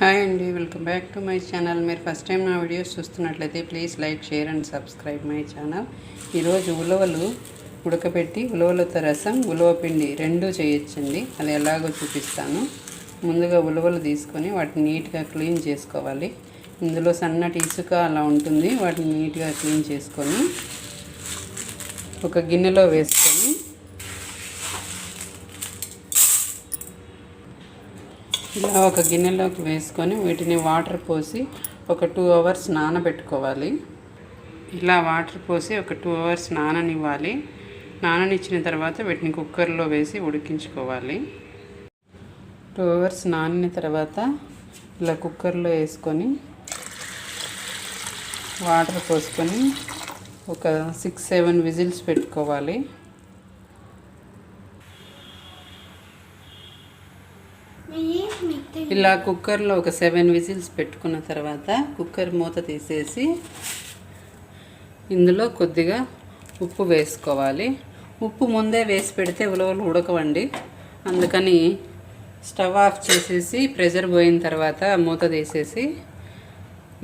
Hi అండి welcome back to my channel. మీరు first time నా వీడియోస్ చూస్తున్నట్లయితే please like share and subscribe my channel. ఈరోజు ఉలవలు ఉడకబెట్టి ఉలవలతో రసం ఉలవ పిండి రెండు చేయొచ్చండి. అది ఎలాగో చూపిస్తాను. ముందుగా ఉలవలు తీసుకొని వాటిని నీట్గా క్లీన్ చేసుకోవాలి. ఇందులో సన్నటి ఇసుక అలా ఉంటుంది. వాటిని నీట్గా క్లీన్ చేసుకొని ఒక గిన్నెలో వేసుకొని ఇలా ఒక గిన్నెలోకి వేసుకొని వీటిని వాటర్ పోసి ఒక టూ అవర్స్ నానబెట్టుకోవాలి. ఇలా వాటర్ పోసి ఒక టూ అవర్స్ నాననివ్వాలి. నాననిచ్చిన తర్వాత వీటిని కుక్కర్లో వేసి ఉడికించుకోవాలి. టూ అవర్స్ నానిన తర్వాత ఇలా కుక్కర్లో వేసుకొని వాటర్ పోసుకొని ఒక సిక్స్ సెవెన్ విజిల్స్ పెట్టుకోవాలి. ఇలా కుక్కర్లో ఒక సెవెన్ విజిల్స్ పెట్టుకున్న తర్వాత కుక్కర్ మూత తీసేసి ఇందులో కొద్దిగా ఉప్పు వేసుకోవాలి. ఉప్పు ముందే వేసి పెడితే ఉలవలు ఉడకవండి. అందుకని స్టవ్ ఆఫ్ చేసేసి ప్రెషర్ పోయిన తర్వాత మూత తీసేసి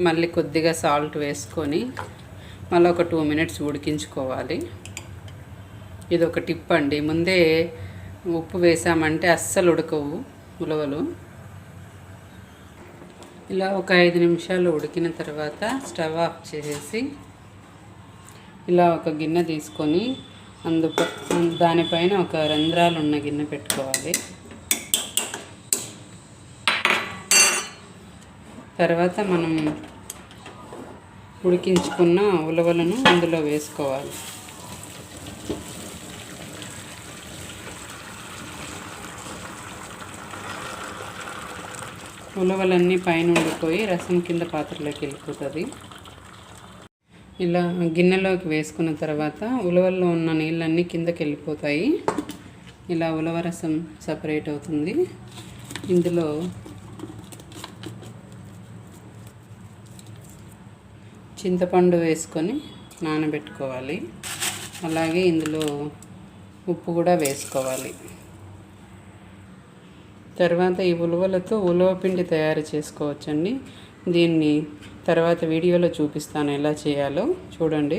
మళ్ళీ కొద్దిగా సాల్ట్ వేసుకొని మళ్ళీ ఒక టూ మినిట్స్ ఉడికించుకోవాలి. ఇది ఒక టిప్ అండి. ముందే ఉప్పు వేసామంటే అస్సలు ఉడకవు ఉలవలు. ఇలా ఒక ఐదు నిమిషాలు ఉడికిన తర్వాత స్టవ్ ఆఫ్ చేసేసి ఇలా ఒక గిన్నె తీసుకొని అందు దానిపైన ఒక రంధ్రాలు ఉన్న గిన్నె పెట్టుకోవాలి. తర్వాత మనం ఉడికించుకున్న ఉలవలను అందులో వేసుకోవాలి. ఉలవలన్నీ పైన ఉండిపోయి రసం కింద పాత్రలోకి వెళ్ళిపోతుంది. ఇలా గిన్నెలోకి వేసుకున్న తర్వాత ఉలవల్లో ఉన్న నీళ్ళన్నీ కిందకి వెళ్ళిపోతాయి. ఇలా ఉలవ రసం సపరేట్ అవుతుంది. ఇందులో చింతపండు వేసుకొని నానబెట్టుకోవాలి. అలాగే ఇందులో ఉప్పు కూడా వేసుకోవాలి. తర్వాత ఈ ఉలవలతో ఉలవ పిండి తయారు చేసుకోవచ్చండి. దీన్ని తర్వాత వీడియోలో చూపిస్తాను ఎలా చేయాలో. చూడండి.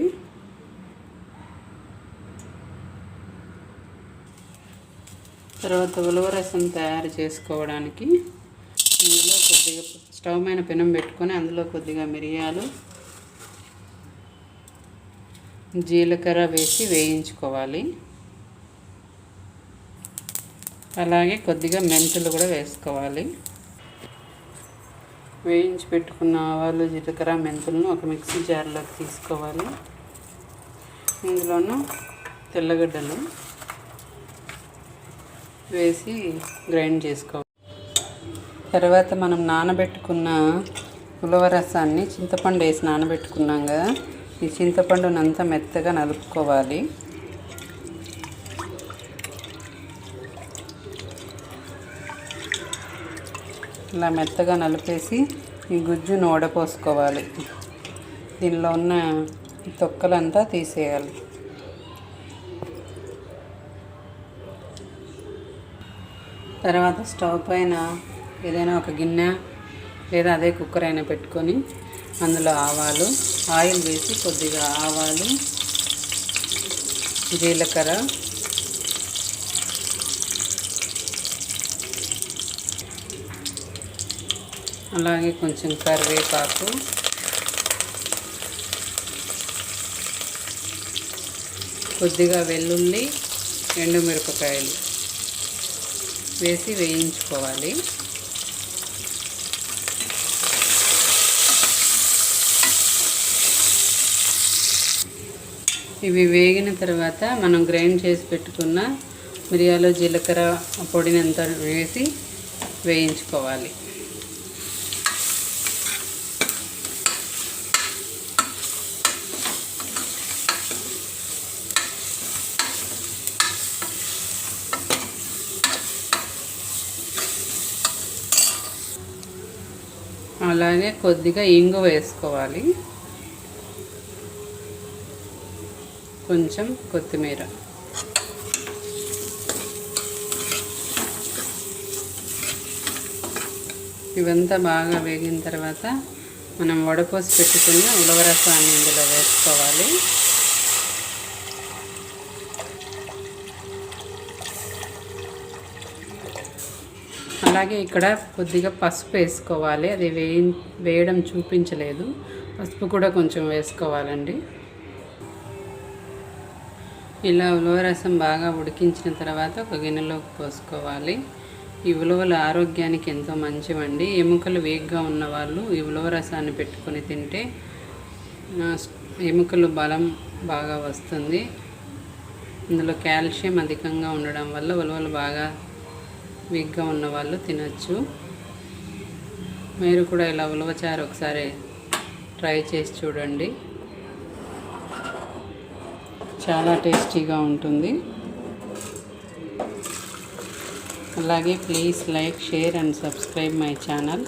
తర్వాత ఉలవ రసం తయారు చేసుకోవడానికి ఇందులో కొద్దిగా స్టవ్ మీద పెనం పెట్టుకొని అందులో కొద్దిగా మిరియాలు జీలకర్ర వేసి వేయించుకోవాలి. అలాగే కొద్దిగా మెంతులు కూడా వేసుకోవాలి. వేయించి పెట్టుకున్న ఆవాలు జీలకర్ర మెంతులను ఒక మిక్సీ జార్లోకి తీసుకోవాలి. ఇందులోనూ తెల్లగడ్డలు వేసి గ్రైండ్ చేసుకోవాలి. తర్వాత మనం నానబెట్టుకున్న ఉలవ రసాన్ని చింతపండు వేసి నానబెట్టుకున్నాం కదా ఈ చింతపండునంతా మెత్తగా నలుపుకోవాలి. ఇలా మెత్తగా నలిపేసి ఈ గుజ్జును వడపోసుకోవాలి దీనిలో ఉన్న తొక్కలంతా తీసేయాలి. తర్వాత స్టవ్ పైన ఏదైనా ఒక గిన్నె లేదా అదే కుక్కర్ అయినా పెట్టుకొని అందులో ఆవాలు ఆయిల్ వేసి కొద్దిగా ఆవాలు జీలకర్ర అలాగే కొంచెం కరివేపాకు. కొద్దిగా వెల్లుల్లి ఎండుమిరపకాయలు వేసి వేయించుకోవాలి. ఇవి వేగిన తర్వాత మనం గ్రైండ్ చేసి పెట్టుకున్న మిరియాలు జీలకర్ర పొడిని అంతా వేసి వేయించుకోవాలి. అలాగే కొద్దిగా ఇంగు వేసుకోవాలి. కొంచెం కొత్తిమీర. ఇవంతా బాగా వేగిన తర్వాత మనం వడపోసి పెట్టుకున్న ఉలవరసాన్ని ఇందులో వేసుకోవాలి. అలాగే ఇక్కడ కొద్దిగా పసుపు వేసుకోవాలి. అది వేయి వేయడం చూపించలేదు. పసుపు కూడా కొంచెం వేసుకోవాలండి. ఇలా ఉలవ రసం బాగా ఉడికించిన తర్వాత ఒక గిన్నెలోకి పోసుకోవాలి. ఈ ఉలవలు ఆరోగ్యానికి ఎంతో మంచివండి. ఎముకలు వేగ్గా ఉన్నవాళ్ళు ఈ ఉలవ రసాన్ని పెట్టుకొని తింటే ఎముకలు బలం బాగా వస్తుంది. ఇందులో కాల్షియం అధికంగా ఉండడం వల్ల ఉలవలు బాగా వీక్గా ఉన్న వాళ్ళు తినచ్చు. మీరు కూడా ఇలా ఉలవచారు ఒకసారి ట్రై చేసి చూడండి. చాలా టేస్టీగా ఉంటుంది. అలాగే please like share and subscribe my channel.